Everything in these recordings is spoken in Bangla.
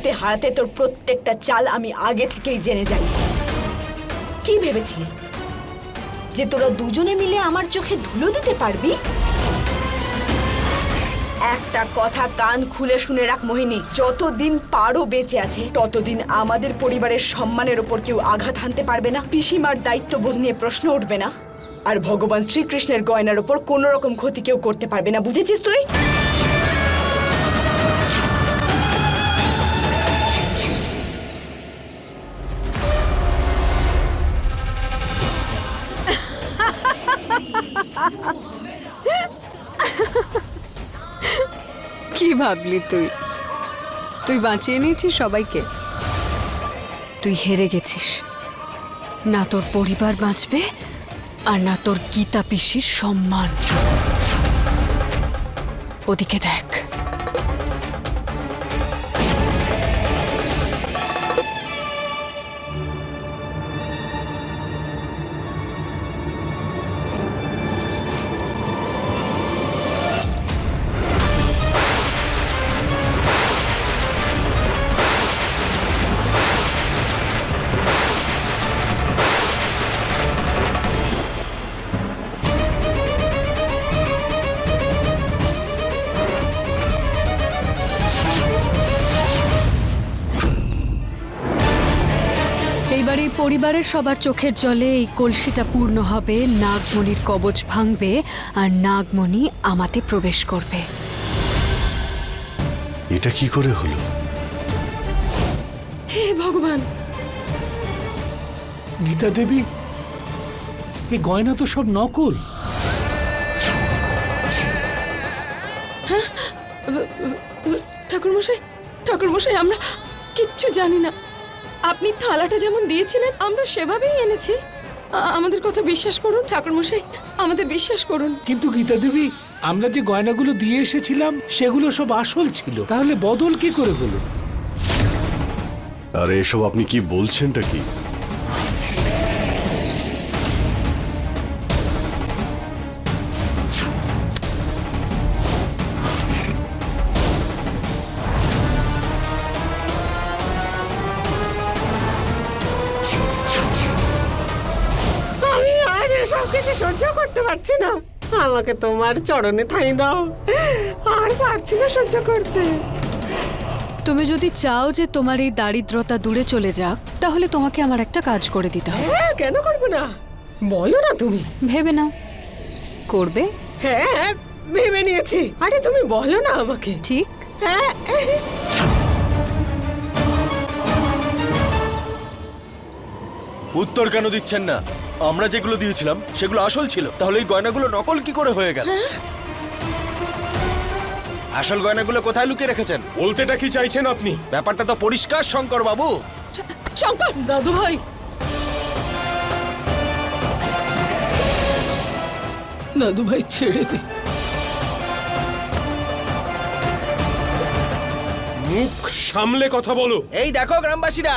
হারাতে হারাতে তোর প্রত্যেকটা চাল আমি আগে থেকেই জেনে যাই। কি ভেবেছিলি? যে তোরা দুজনে মিলে আমার চোখে ধুলো দিতে পারবি? একটা কথা কান খুলে শুনে রাখ মোহিনী, যতদিন পারো বেঁচে আছে, ততদিন আমাদের পরিবারের সম্মানের ওপর কেউ আঘাত হানতে পারবে না, পিসিমার দায়িত্ববোধ নিয়ে প্রশ্ন উঠবে না। আর ভগবান শ্রীকৃষ্ণের গয়নার ওপর কোনো রকম ক্ষতি কেউ করতে পারবে না, বুঝেছিস তুই? ভাবলি তুই? তুই বাঁচিয়ে নিয়েছিস সবাইকে? তুই হেরে গেছিস। না তোর পরিবার বাঁচবে আর না তোর গীতা পিসির সম্মান। ওদিকে দেখ। পরিবারের সবার চোখের জলে এই কলসিটা পূর্ণ হবে নাগমণির কবচ ভাঙবে আর নাগমণি আমাতে প্রবেশ করবে। এটা কি করে হলো? হে ভগবান! গীতা দেবী এই গয়না তো সব নকল। ঠাকুরমশাই ঠাকুরমশাই আমরা কিচ্ছু জানি না। আপনি থালাটা যেমন দিয়েছিলেন আমরা সেভাবেই এনেছি। আমাদের কথা বিশ্বাস করুন ঠাকুরমশাই আমাদের বিশ্বাস করুন। কিন্তু গীতা দেবী আমরা যে গয়নাগুলো দিয়ে এসেছিলাম সেগুলো সব আসল ছিল। তাহলে বদল কি করে হলো? আরে এসব আপনি কি বলছেনটা কি? পারছি না। আমাকে তোমার চরণে ঠাঁই দাও। আর পারছি না সহ্য করতে। তুমি যদি চাও যে তোমার এই দারিদ্রতা দূরে চলে যাক তাহলে তোমাকে আমার একটা কাজ করে দিতে হবে। হ্যাঁ কেন করব না? বলো না তুমি। ভেবে নাও। করবে? হ্যাঁ ভেবে নিয়েছি। আরে তুমি বলো না আমাকে। ঠিক। হ্যাঁ। উত্তর কেন দিচ্ছেন না? আমরা যেগুলো দিয়েছিলাম সেগুলো আসল ছিল। তাহলে এই গয়নাগুলো নকল কি করে হয়ে গেল? আসল গয়নাগুলো কোথায় লুকিয়ে রেখেছেন? বলতেটা কি চাইছেন আপনি? ব্যাপারটা তো পরিষ্কার শঙ্কর বাবু শঙ্কর দাদু ভাই দাদু ভাই ছেড়ে দে। মুখ সামলে কথা বলো। এই দেখো গ্রামবাসীরা।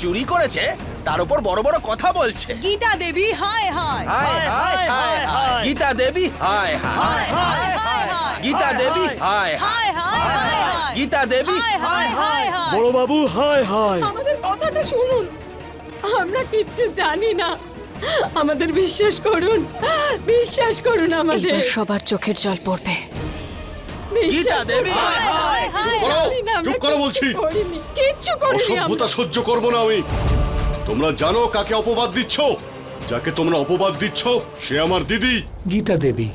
চুরি করেছে তার উপর বড় বড় কথা বলছে গীতা দেবী হায় হায় হায় হায় হায় হায় গীতা দেবী হায় হায় হায় হায় হায় গীতা দেবী হায় হায় হায় হায় হায় হায় গীতা দেবী হায় হায় হায় হায় বড় বাবু হায় হায় আমাদের কথাটা শুনুন আমরা কিচ্ছু জানি না আমাদের বিশ্বাস করুন বিশ্বাস করুন আমাদের এইবার সবার চোখের জল পড়বে গীতা দেবী হায় হায় হায় চুপ করো বলছি কিচ্ছু করিনি আমরা। অসভ্যতা সহ্য করব না আমি তোমরা জানো কাকে অপবাদ দিচ্ছ? যাকে তোমরা অপবাদ দিচ্ছ সে আমার দিদি। গীতা দেবী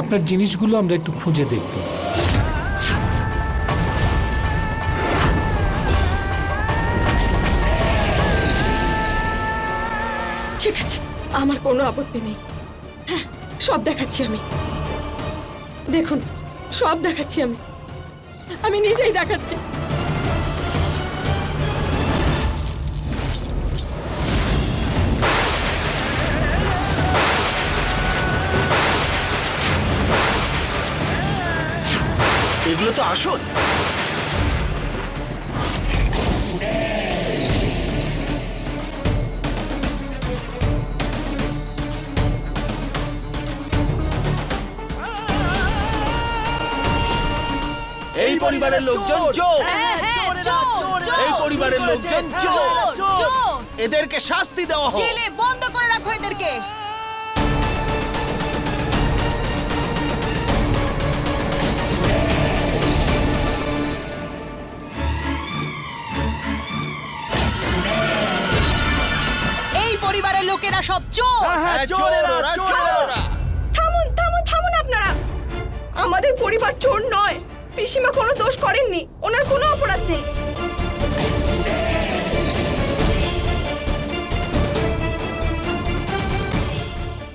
আপনার জিনিসগুলো আমরা একটু খুঁজে দেখব। ঠিক আছে আমার কোনো আপত্তি নেই। হ্যাঁ সব দেখাচ্ছি আমি। দেখুন সব দেখাচ্ছি আমি। আমি নিজেই দেখাচ্ছি। এগুলো তো আসল। এই পরিবারের লোকজন চোর। হ্যাঁ হ্যাঁ এই পরিবারের লোকজন চোর। এদেরকে শাস্তি দেওয়া হোক। জেলে বন্ধ করে রাখো এদেরকে। সব চোর! হ্যাঁ, চোর চোর থামুন থামুন থামুন আপনারা। আমাদের পরিবার চোর নয়। পিসিমা কোনো দোষ করেননি। ওনার কোনো অপরাধ নেই।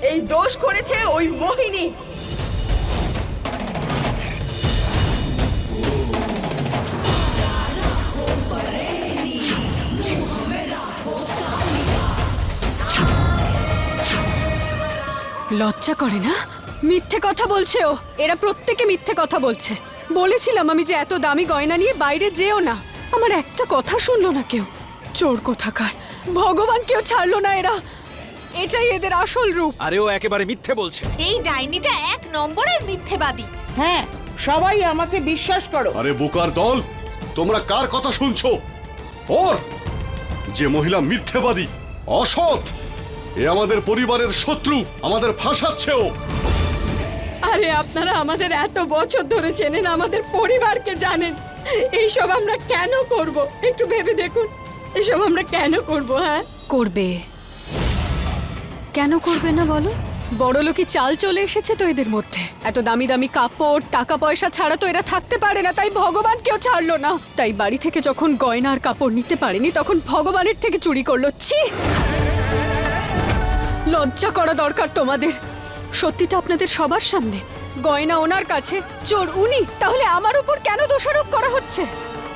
এই দোষ করেছে ওই মোহিনী। লজ্জা করে না? মিথ্যে কথা বলছে ও। এরা প্রত্যেকে মিথ্যে কথা বলছে। বলেছিলাম আমি যে এত দামি গয়না নিয়ে বাইরে যেও না। আমার একটা কথা শুনলো না কেউ। চোর কোথাকার। ভগবান কেউ ছাড়লো না এরা। এটাই এদের আসল রূপ। আরে ও একেবারে মিথ্যে বলছে। এই ডাইনিটা এক নম্বরের মিথ্যেবাদী। হ্যাঁ সবাই আমাকে বিশ্বাস করো। আরে বোকার দল তোমরা কার কথা শুনছো? ওর! যে মহিলা মিথ্যেবাদী অসৎ! এ আমাদের পরিবারের শত্রু আমাদের ফাঁসাচ্ছে ও আরে আপনারা আমাদের এত বছর ধরে চেনেন আমাদের পরিবারকে জানেন। এইসব আমরা কেন করব? একটু ভেবে দেখুন। এসব আমরা কেন করব হ্যাঁ? করবে। কেন করবে না বলো? বড় লোকই চাল চলে এসেছে তো এদের মধ্যে। এত দামি দামি কাপড় টাকা পয়সা ছাড়া তো এরা থাকতে পারে না তাই ভগবান কেউ ছাড়লো না। তাই বাড়ি থেকে যখন গয়নার কাপড় নিতে পারেনি তখন ভগবানের থেকে চুরি করল। ছি! লজ্জা করা দরকার তোমাদের। সত্যিটা আপনাদের সবার সামনে। গয়না ওনার কাছে চোর উনি তাহলে আমার উপর কেন দোষারোপ করা হচ্ছে?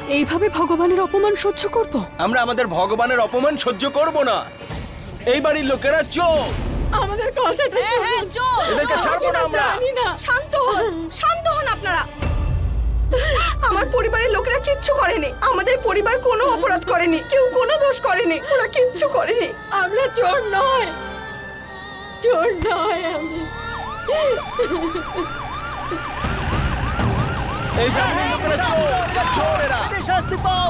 এইভাবে ভগবানের অপমান সহ্য করব? আমরা আমাদের ভগবানের অপমান সহ্য করব না। এই বাড়ির লোকেরা চোর। আমাদের কথাটা শুনুন। এদেরকে ছাড়বো না আমরা। জানি না। শান্ত হন শান্ত হন আপনারা। আমার পরিবারের লোকেরা কিচ্ছু করেনি। আমাদের পরিবার কোনো অপরাধ করেনি। কেউ কোনো দোষ করেনি। ওরা কিচ্ছু করেনি। আমরা চোর নয়। চোর নয় আমি। এই ফ্যামিলির লোকেরা চোর চোর এরা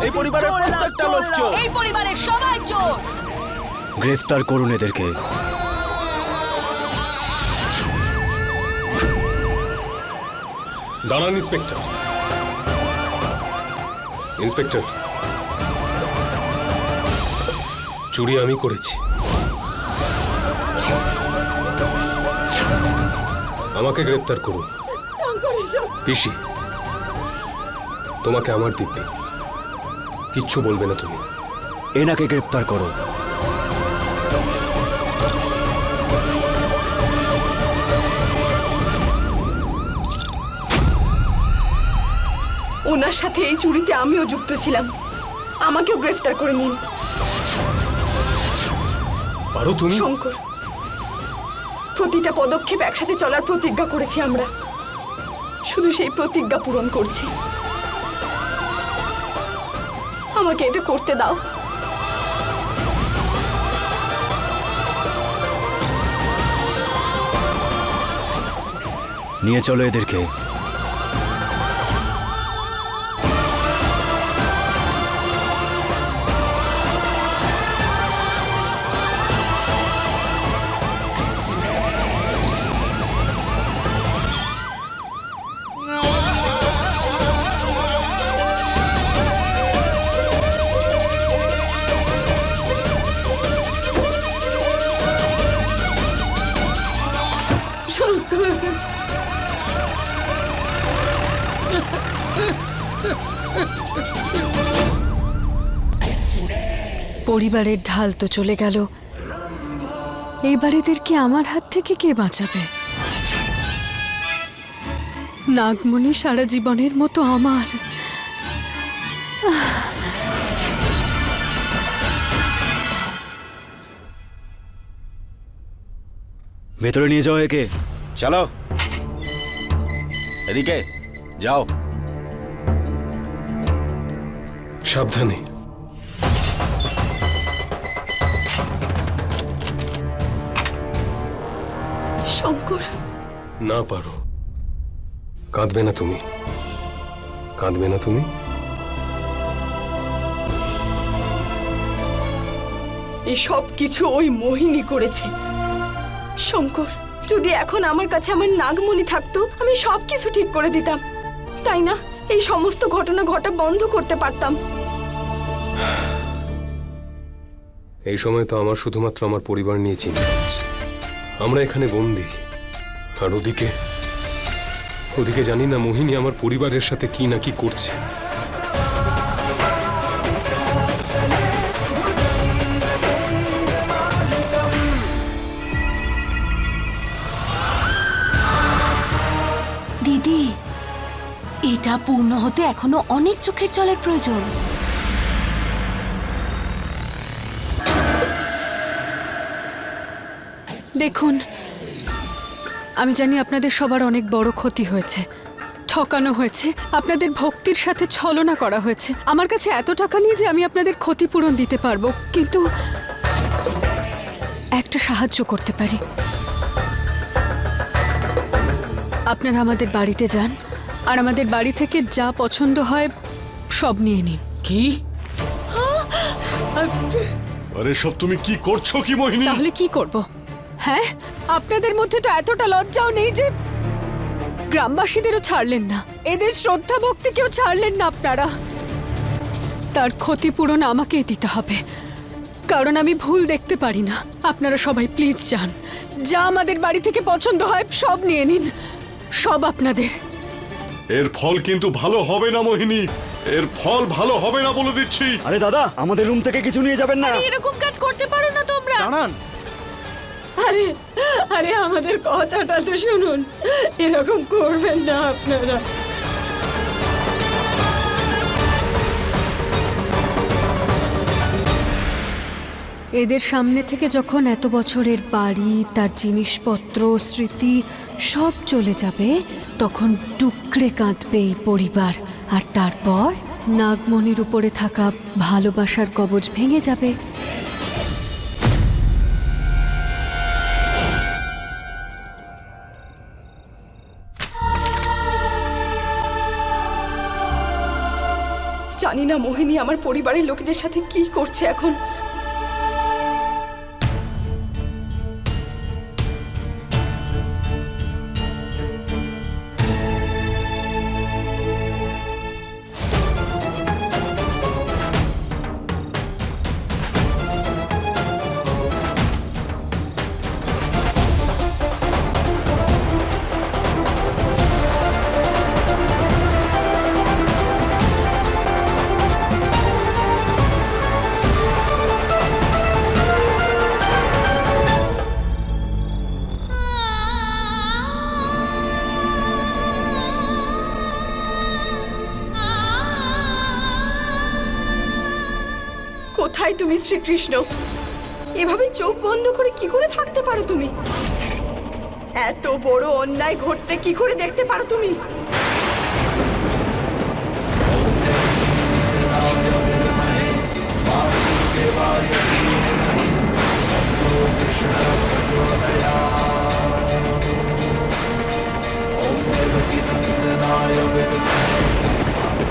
এই পরিবারের প্রত্যেকটা লোক চোর। এই পরিবারের সবাই চোর। গ্রেফতার করুন এদেরকে। দাঁড়ান ইন্সপেক্টর। ইন্সপেক্টর চুরি আমি করেছি। আমাকে গ্রেপ্তার করুন। পিসি তোমাকে আমার দিব্যি। কিচ্ছু বলবে না তুমি। এনাকে গ্রেফতার করো। ওনার সাথে এই চুরিতে আমিও যুক্ত ছিলাম। আমাকেও গ্রেফতার করে নিন। পারো তুমি? শঙ্কর প্রতিটা পদক্ষেপ একসাথে চলার প্রতিজ্ঞা করেছি আমরা। শুধু সেই প্রতিজ্ঞা পূরণ করছি। আমাকে এটা করতে দাও। নিয়ে চলো এদেরকে। পরিবারের ঢাল তো চলে গেল। এইবার এদেরকে আমার হাত থেকে কে বাঁচাবে? নাগমণি সারা জীবনের মতো আমার। ভেতরে নিয়ে যাও একে। চলো। এদিকে যাও। সাবধানে। না পারো। কাঁদবে না তুমি। কাঁদবে না তুমি? এসব কিছু ওই মোহিনী করেছে। শঙ্কর যদি এখন আমার কাছে আমার নাগমণি থাকতো আমি সব কিছু ঠিক করে দিতাম। তাই না? এই সমস্ত ঘটনা ঘটা বন্ধ করতে পারতাম। এই সময় তো আমার শুধুমাত্র আমার পরিবার নিয়ে চিন্তা আমরা এখানে বন্দী। আর ওদিকে ওদিকে জানি না মোহিনী আমার পরিবারের সাথে কি না কি করছে। দিদি এটা পূর্ণ হতে এখনও অনেক চোখের জলের প্রয়োজন। দেখুন আমি জানি আপনাদের সবার অনেক বড় ক্ষতি হয়েছে। ঠকানো হয়েছে। আপনাদের ভক্তির সাথে ছলনা করা হয়েছে। আমার কাছে এত টাকা নিয়ে যে আমি আপনাদের ক্ষতিপূরণ দিতে পারব। কিন্তু একটা সাহায্য করতে পারি। আপনারা আমাদের বাড়িতে যান। আর আমাদের বাড়ি থেকে যা পছন্দ হয় সব নিয়ে নিন। কি? আরে সব তুমি কি করছ কি মোহিনী? তাহলে কি করব? হ্যাঁ আপনাদের মধ্যে তো এতটা লজ্জাও নেই যে গ্রামবাসীদেরও ছাড়লেন না। এদের শ্রদ্ধা ভক্তিকেও ছাড়লেন না আপনারা। তার ক্ষতিপূরণ আমাকেই দিতে হবে। কারণ আমি ভুল দেখতে পারি না। আপনারা সবাই প্লিজ যান। যা আমাদের বাড়ি থেকে পছন্দ হয় সব নিয়ে নিন। সব আপনাদের। এর ফল কিন্তু ভালো হবে না মোহিনী। এর ফল ভালো হবে না বলে দিচ্ছি। আরে দাদা আমাদের রুম থেকে কিছু নিয়ে যাবেন না। এরকম কাজ করতে পারো না তোমরা। দাঁড়ান। আরে আরে আমাদের কথাটা তো শুনুন। এরকম করবেন না আপনারা। এদের সামনে থেকে যখন এত বছরের বাড়ি, তার জিনিসপত্র, স্মৃতি সব চলে যাবে, তখন টুকরে কাঁদবে এই পরিবার। আর তারপর নাগমণির উপরে থাকা ভালোবাসার কবচ ভেঙে যাবে। জানি না মোহিনী আমার পরিবারের লোকেদের সাথে কি করছে এখন। শ্রীকৃষ্ণ। এভাবে চোখ বন্ধ করে কি করে থাকতে পারো তুমি? এত বড় অন্যায় ঘটতে কি করে দেখতে পারো তুমি?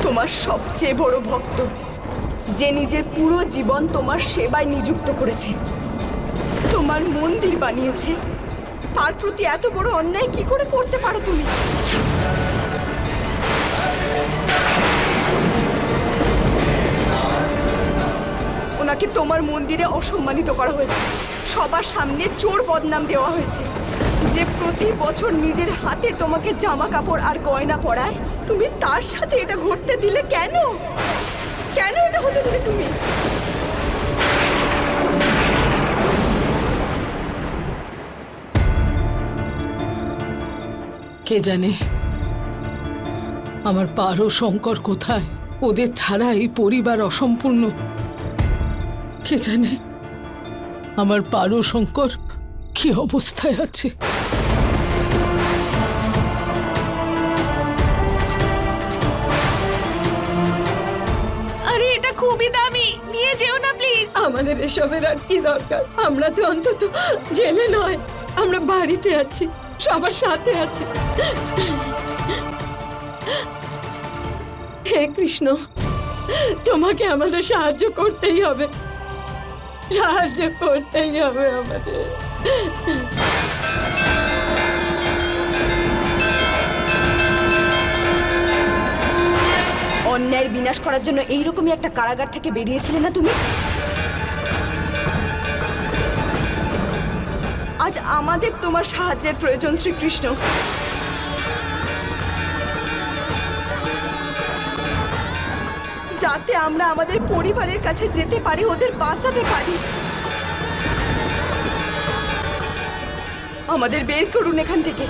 তোমার সবচেয়ে বড় ভক্ত যে নিজের পুরো জীবন তোমার সেবায় নিযুক্ত করেছে। তোমার মন্দির বানিয়েছে। তার প্রতি এত বড় অন্যায় কি করে করতে পারো তুমি? ওনাকে তোমার মন্দিরে অসম্মানিত করা হয়েছে। সবার সামনে চোর বদনাম দেওয়া হয়েছে। যে প্রতি বছর নিজের হাতে তোমাকে জামা কাপড় আর গয়না পরায়, তুমি তার সাথে এটা ঘটতে দিলে কেন? কেন এটা হতে দিলে তুমি? কে জানে আমার পারো শঙ্কর কোথায়? ওদের ছাড়া এই পরিবার অসম্পূর্ণ। কে জানে আমার পারো শঙ্কর কি অবস্থায় আছে? আমাদের এসবের আর কি দরকার? আমরা তো অন্তত জেলে নয়, আমরা বাড়িতে আছি, সবার সাথে আছি। হে কৃষ্ণ, তোমাকে আমাদের সাহায্য করতেই হবে। সাহায্য করতেই হবে আমাদের। অন্যায়ের বিনাশ করার জন্য এইরকমই একটা কারাগার থেকে বেরিয়েছিলে না তুমি? আজ আমাদের তোমার সাহায্যের প্রয়োজন, শ্রীকৃষ্ণ। যাতে আমরা আমাদের পরিবারের কাছে যেতে পারি, ওদের বাঁচাতে পারি। আমাদের বের করুন এখান থেকে।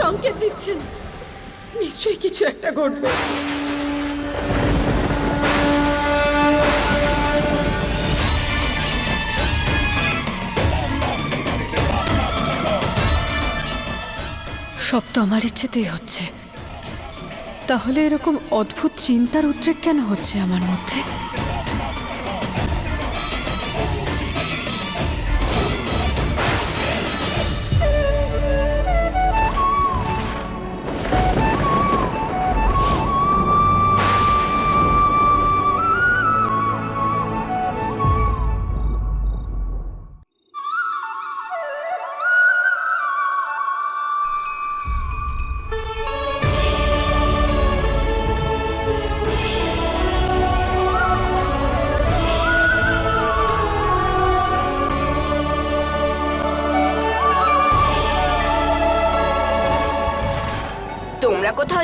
সংকেত দিচ্ছেন। নিশ্চয়ই কিছু একটা ঘটবে। সব তো আমার ইচ্ছেতেই হচ্ছে। তাহলে এরকম অদ্ভুত চিন্তার উদ্রেক কেন হচ্ছে আমার মধ্যে?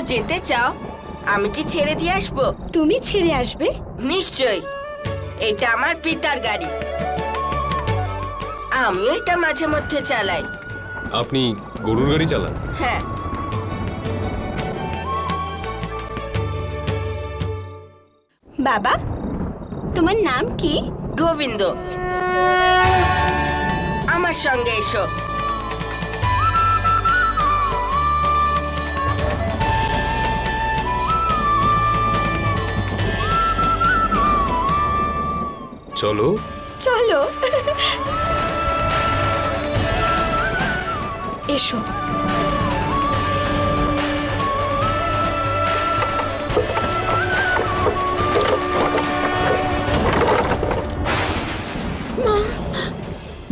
যেতে চাও আমি কি ছেড়ে দিয়ে আসব? তুমি ছেড়ে আসবে? নিশ্চয়ই। এটা আমার পিতার গাড়ি। আমি এটা মাঝে মধ্যে চালাই। আপনি গরুর গাড়ি চালান? হ্যাঁ। বাবা তোমার নাম কি? গোবিন্দ। আমার সঙ্গে এসো। চলো। চলো। এসো।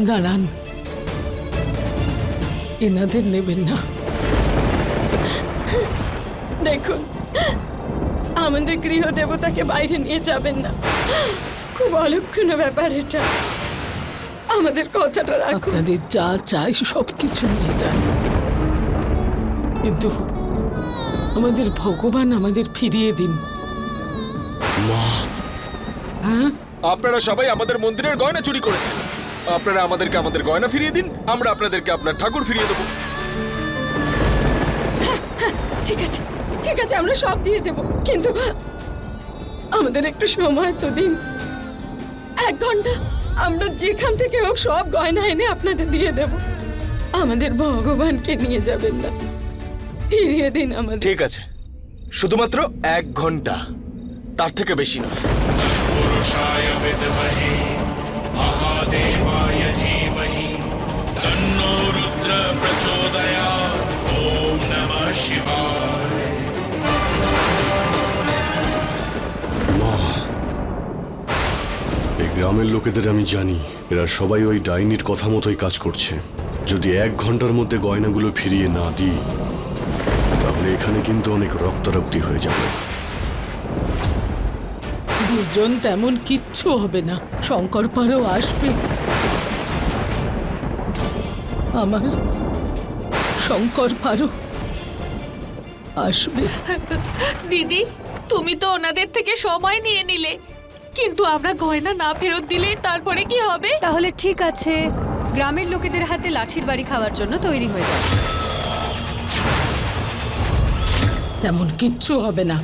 দাঁড়ান। এনাদের নেবেন না। দেখুন আমাদের গৃহ দেবতাকে বাইরে নিয়ে যাবেন না। খুব অলক্ষণ ব্যাপার এটা। আমাদের কথাটা রাখুন। আপনাদের যা চাই সব কিছু নিয়ে যান। কিন্তু আমাদের ভগবান আমাদের ফিরিয়ে দিন। হ্যাঁ? আপনারা সবাই আমাদের মন্দিরের গয়না চুরি করেছেন। আপনারা আমাদেরকে আমাদের গয়না ফিরিয়ে দিন আমরা আপনাদেরকে আপনার ঠাকুর ফিরিয়ে দেবো। ঠিক আছে ঠিক আছে আমরা সব দিয়ে দেব। কিন্তু আমাদের একটু সময় তো দিন। এক ঘণ্টা। আমরা যেখান থেকে হোক সব গয়না এনে আপনাদের দিয়ে দেব। আমাদের ভগবানকে নিয়ে যাবেন না। ফিরিয়ে দিন আমাদের। ঠিক আছে। শুধুমাত্র এক ঘণ্টা। তার থেকে বেশি নয়। এই গ্রামের লোকেদের আমি জানি এরা সবাই ওই ডাইনির কথা মতোই কাজ করছে। যদি এক ঘণ্টার মধ্যে গয়নাগুলো ফিরিয়ে না দিই তাহলে এখানে কিন্তু অনেক রক্তারক্তি হয়ে যাবে। দুজন তেমন কিচ্ছু হবে না। শঙ্কর পারও আসবে। আমার শঙ্কর পারও আসবে। দিদি তুমি তো ওনাদের থেকে সময় নিয়ে নিলে। কিন্তু আমরা গয়না না ফেরত দিলে তারপরে কি হবে? তাহলে ঠিক আছে। গ্রামের লোকেদের হাতে লাঠির বাড়ি খাওয়ার জন্য তৈরি হয়ে যাবে। তেমন কিচ্ছু হবে না।